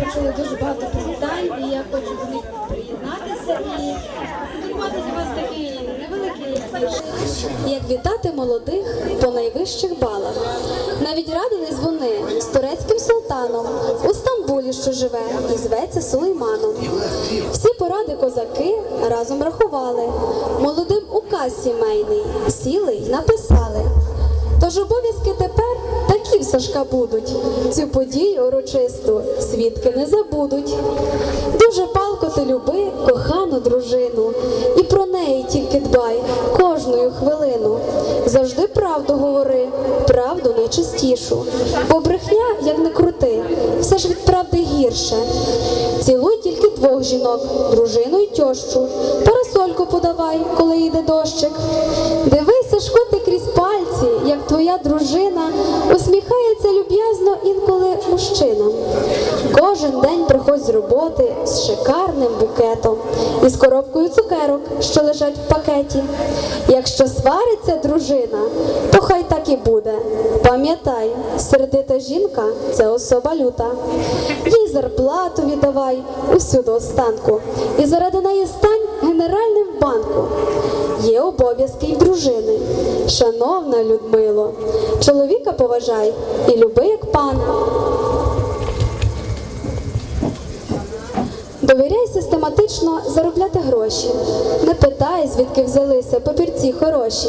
почули дуже багато привітань, і я хочу до них приєднатися і підготувати для вас такий невеликий. Як вітати молодих по найвищих балах. Навіть радились вони з турецьким султаном у Стамбулі, що живе, і зветься Сулейманом. Всі поради козаки разом рахували. Молодим указ сімейний сіли й написали. Тож обов'язки тепер такі в Сашка будуть. Цю подію урочисту свідки не забудуть. Дуже палко ти люби кохану дружину, і про неї тільки дбай кожною хвилину. Завжди правду говори, правду найчистішу. Бо брехня, як не крути, все ж від правди гірше. Цілуй тільки двох жінок, дружину й тьощу. Парасольку подавай, коли йде дощик. Твоя дружина усміхається люб'язно інколи мужчинам. Кожен день приходь з роботи з шикарним букетом і з коробкою цукерок, що лежать в пакеті. Якщо свариться дружина, то хай так і буде. Пам'ятай, сердита жінка це особа люта. Їй зарплату віддавай усюди останку. І заради неї стань генеральним банку. Є обов'язки й дружини. Шановна Людмило, чоловіка поважай і люби як пана. Довіряй систематично заробляти гроші. Не питай, звідки взялися папірці хороші.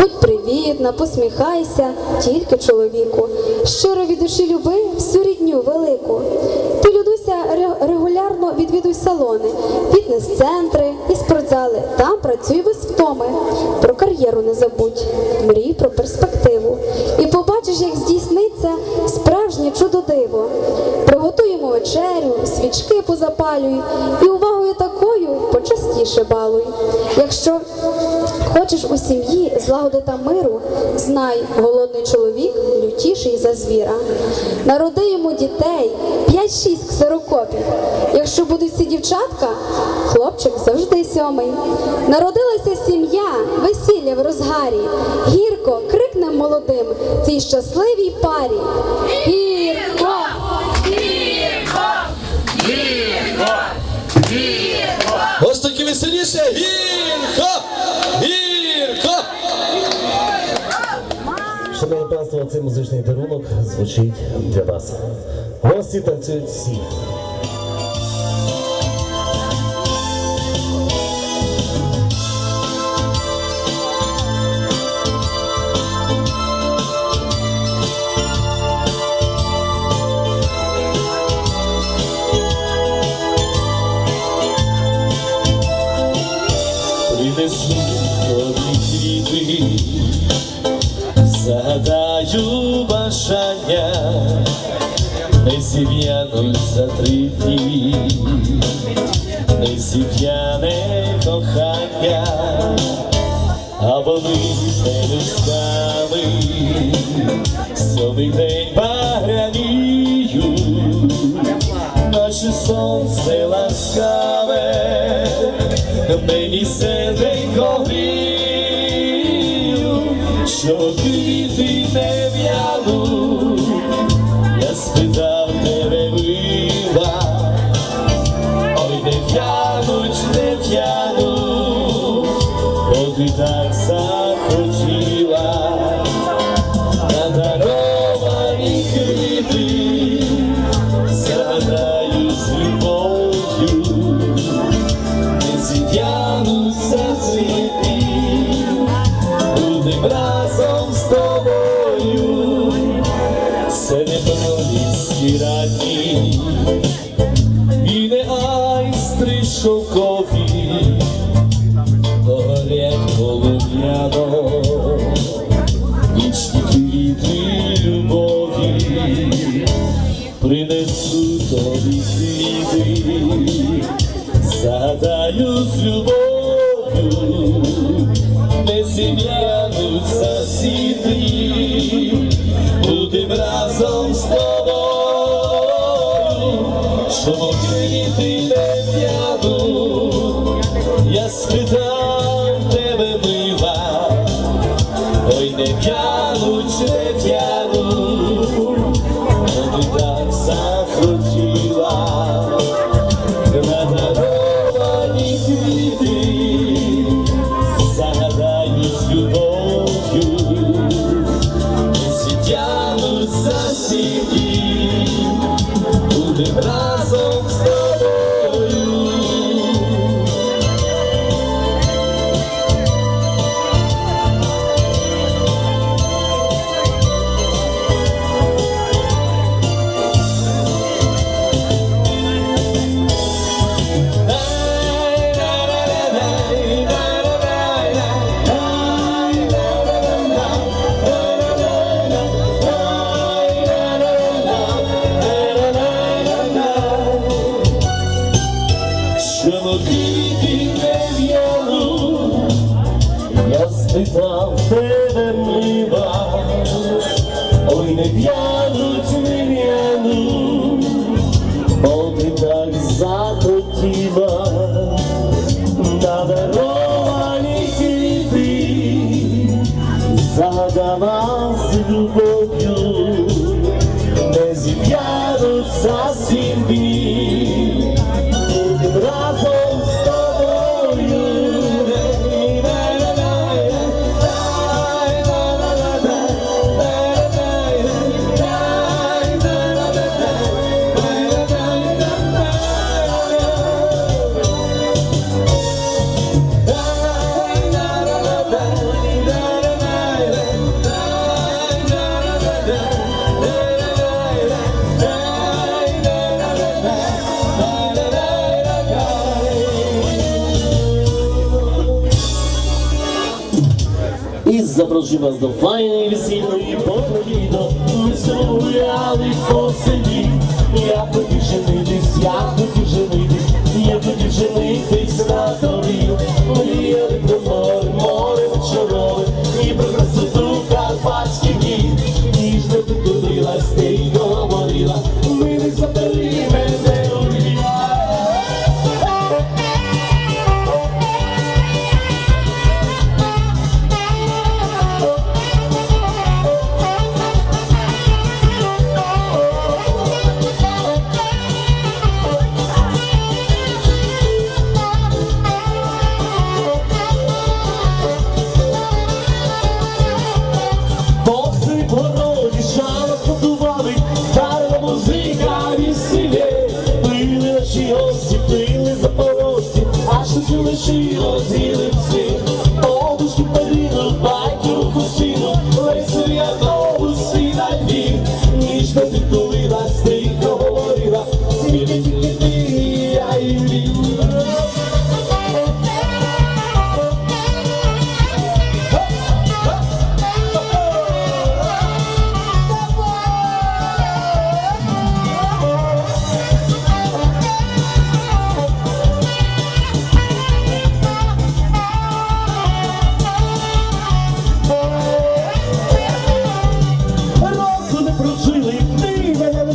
Будь привітна, посміхайся тільки чоловіку. Щиро від душі люби всю рідню велику. Ти, регулярно відвідуй салони, фітнес-центри і спортзали. Там працюй без втоми. Про кар'єру не забудь, мрій про перспективу. І побачиш, як здійсниться справжнє чудо диво. Вечерю, свічки позапалюй, і увагою такою почастіше балуй. Якщо хочеш у сім'ї злагоди та миру, знай, голодний чоловік лютіший за звіра. Народи йому дітей 5-6 ксерокопів. Якщо будуть ці дівчатка, хлопчик завжди сьомий. Народилася сім'я, весілля в розгарі. Гірко крикнем молодим цій щасливій парі. Гірко! Веселіше. Гірко! Гірко! Шановне панство, цей музичний дарунок звучить для вас. Гості танцюють всі. Принесу тобі квіти, загадаю бажання, не зів'януть за три дні, не зів'яне кохання, а вони не людськами, сьомий день багряніють, наше сонце ласкаве, мені серденько грію, що ти не любові, принесу тобі квіти Згадаю з любов'ю, не зім'януться сіти, будем разом з тобою, щоб квіти не в'януть. Я спитав тебе мила, ой, не не що ноги не в'яну, я спитав тебе мила, ой не в'януть, не в'яну, бо ти так захотіла, на даровані квіти, загадана з любов'ю, не зів'януть за сім'ї. zaprosiła nas do fajnej, weselnej, podwójno, wesołej, ale posy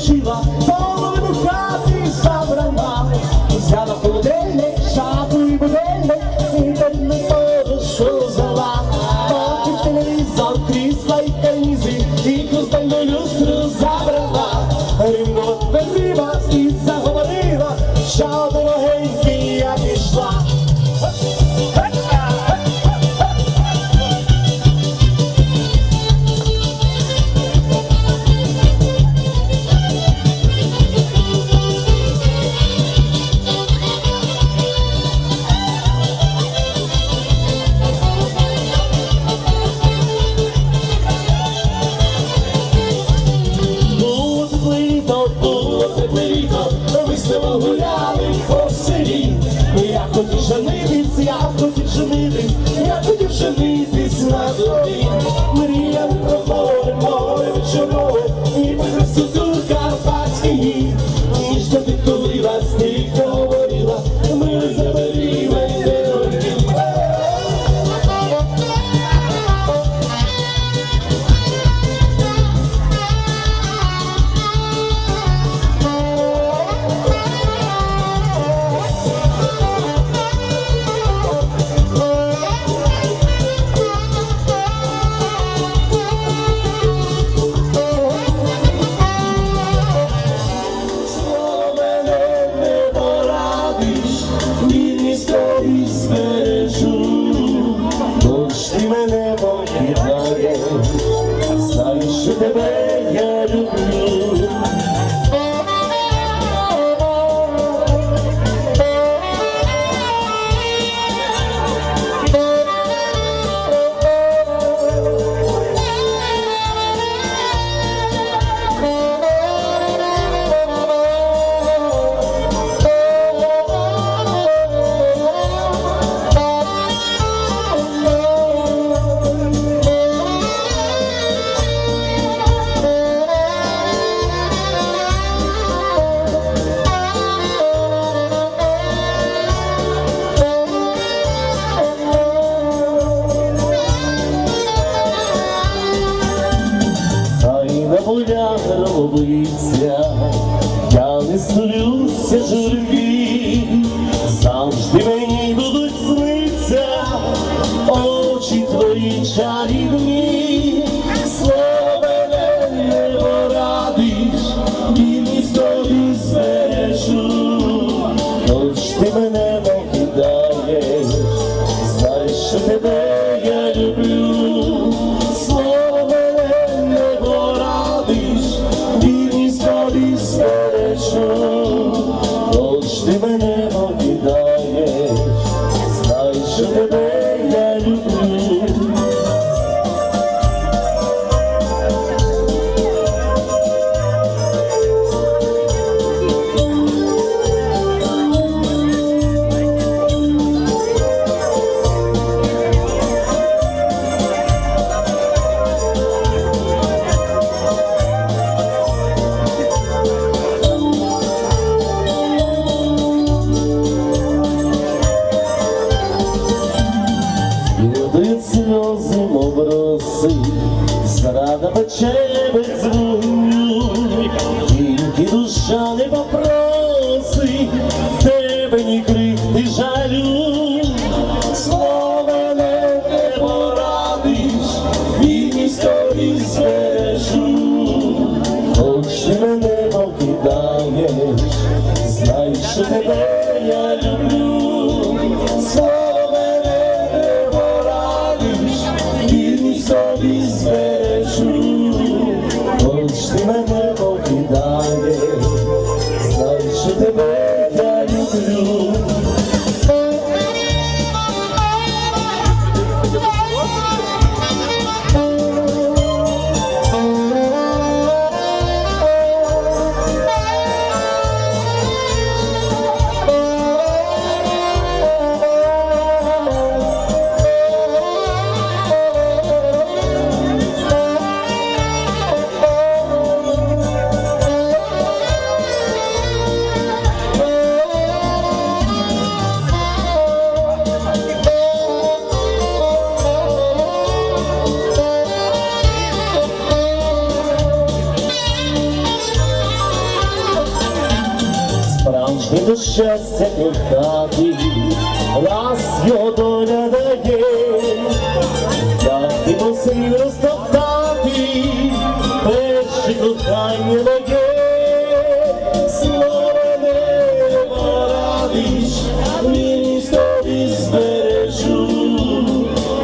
私は зрада пече тільки душа не попросить, тебе ні крихти жалю, слова не, порадиш, вірність тобі збережу, хоч ти мене покидаєш, знай, що тебе Чи до щастя і хаті, раз його доля дає, як ти мусив розтоптати, перші кохання моє, слове радиш, міст тобі збережу,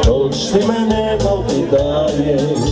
хоч ти мене покидаєш.